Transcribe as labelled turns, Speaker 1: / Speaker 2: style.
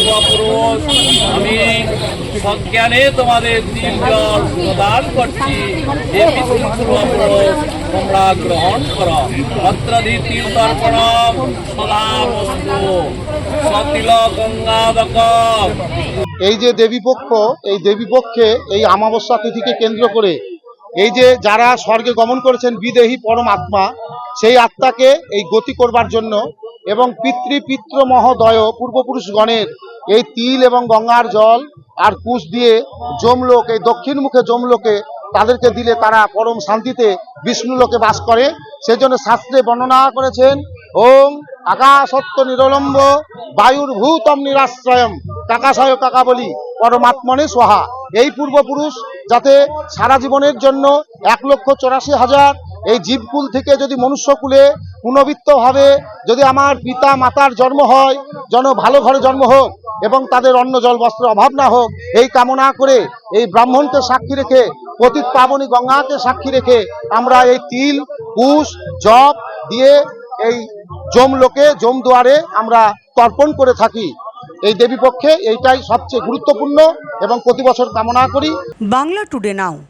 Speaker 1: পূর্বপুরুষ আমি সজ্ঞানে তোমাদের জল প্রদান করছি। তোমরা গ্রহণ সদা বস্তু সতিল গঙ্গাদক
Speaker 2: এই যে দেবীপক্ষ, এই দেবীপক্ষে এই আমাবস্যা তিথিকে কেন্দ্র করে এই যে যারা স্বর্গে গমন করেছেন বিদেহী পরম আত্মা, সেই আত্মাকে এই গতি করবার জন্য এবং পিতৃ পিতৃ মহোদয় পূর্বপুরুষগণের এই তিল এবং গঙ্গার জল আর কুশ দিয়ে জমলোক এই দক্ষিণ মুখে জমলোকে তাদেরকে দিলে তারা পরম শান্তিতে বিষ্ণু লোকে বাস করে। সেজন্য শাস্ত্রে বর্ণনা করেছেন, ওম আকাশত্ব নিরলম্ব বায়ুর ভূতম নিরাশ্রয়ম, কাকাশয় কাকা বলি, পরমাত্মনে সোহা। এই পূর্বপুরুষ যাতে সারা জীবনের জন্য এক লক্ষ চৌরাশি হাজার এই জীবকুল থেকে যদি মনুষ্যকুলে পুনবিত্ত হবে, যদি আমার পিতা মাতার জন্ম হয়, যেন ভালো ঘরে জন্ম হোক এবং তাদের অন্ন জল বস্ত্র অভাব না হোক, এই কামনা করে এই ব্রাহ্মণকে সাক্ষী রেখে, পতিত পাবনী গঙ্গাকে সাক্ষী রেখে আমরা এই তিল, কুশ জপ দিয়ে এই জম লোকে জম দুয়ারে আমরা তর্পণ করে থাকি। এই দেবী পক্ষে এইটাই সবচেয়ে গুরুত্বপূর্ণ এবং প্রতি বছর কামনা করি।
Speaker 3: Bangla today now.